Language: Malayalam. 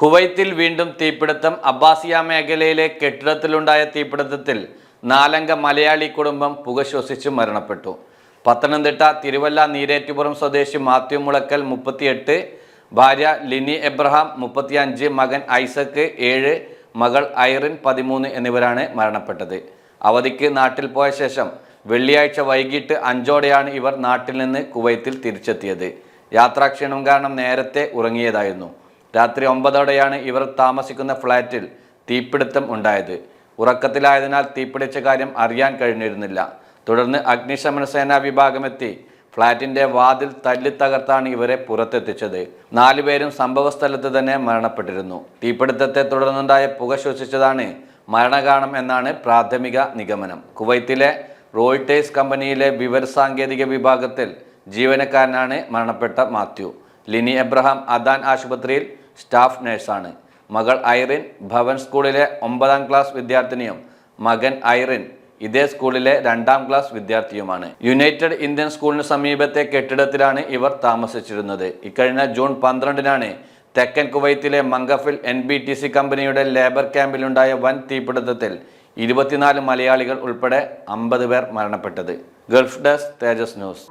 കുവൈത്തിൽ വീണ്ടും തീപിടുത്തം. അബ്ബാസിയ മേഖലയിലെ കെട്ടിടത്തിലുണ്ടായ തീപിടുത്തത്തിൽ നാലംഗ മലയാളി കുടുംബം പുക ശ്വസിച്ച് മരണപ്പെട്ടു. പത്തനംതിട്ട തിരുവല്ല നീരേറ്റുപുറം സ്വദേശി മാത്യു മുളക്കൽ മുപ്പത്തിയെട്ട് ഭാര്യ ലിനി എബ്രഹാം മുപ്പത്തിയഞ്ച് മകൻ ഐസക്ക് ഏഴ് മകൾ ഐറിൻ പതിമൂന്ന് എന്നിവരാണ് മരണപ്പെട്ടത്. അവധിക്ക് നാട്ടിൽ പോയ ശേഷം വെള്ളിയാഴ്ച വൈകിട്ട് അഞ്ചോടെയാണ് ഇവർ നാട്ടിൽ നിന്ന് കുവൈത്തിൽ തിരിച്ചെത്തിയത്. യാത്രാക്ഷീണം കാരണം നേരത്തെ ഉറങ്ങിയതായിരുന്നു. രാത്രി ഒമ്പതോടെയാണ് ഇവർ താമസിക്കുന്ന ഫ്ളാറ്റിൽ തീപിടുത്തം ഉണ്ടായത്. ഉറക്കത്തിലായതിനാൽ തീപിടിച്ച കാര്യം അറിയാൻ കഴിഞ്ഞിരുന്നില്ല. തുടർന്ന് അഗ്നിശമന സേനാ വിഭാഗമെത്തി ഫ്ളാറ്റിന്റെ വാതിൽ തല്ലി തകർത്താണ് ഇവരെ പുറത്തെത്തിച്ചത്. നാലുപേരും സംഭവസ്ഥലത്ത് തന്നെ മരണപ്പെട്ടിരുന്നു. തീപിടുത്തത്തെ തുടർന്നുണ്ടായ പുക ശ്വസിച്ചതാണ് മരണകാരണം എന്നാണ് പ്രാഥമിക നിഗമനം. കുവൈത്തിലെ റോയിട്ടേഴ്സ് കമ്പനിയിലെ വിവരസാങ്കേതിക വിഭാഗത്തിൽ ജീവനക്കാരനാണ് മരണപ്പെട്ട മാത്യു. ലിനി എബ്രഹാം അദാൻ ആശുപത്രിയിൽ സ്റ്റാഫ് നഴ്സാണ്. മകൾ ഐറിൻ ഭവൻ സ്കൂളിലെ ഒമ്പതാം ക്ലാസ് വിദ്യാർത്ഥിനിയും മകൻ ഐറിൻ ഇതേ സ്കൂളിലെ രണ്ടാം ക്ലാസ് വിദ്യാർത്ഥിയുമാണ്. യുണൈറ്റഡ് ഇന്ത്യൻ സ്കൂളിന് സമീപത്തെ കെട്ടിടത്തിലാണ് ഇവർ താമസിച്ചിരുന്നത്. ഇക്കഴിഞ്ഞ ജൂൺ പന്ത്രണ്ടിനാണ് തെക്കൻ കുവൈത്തിലെ മംഗഫിൽ എൻ ബി ടി സി കമ്പനിയുടെ ലേബർ ക്യാമ്പിലുണ്ടായ വൻ തീപിടുത്തത്തിൽ ഇരുപത്തിനാല് മലയാളികൾ ഉൾപ്പെടെ അമ്പത് പേർ മരണപ്പെട്ടത്. Gulf desk Tejas news.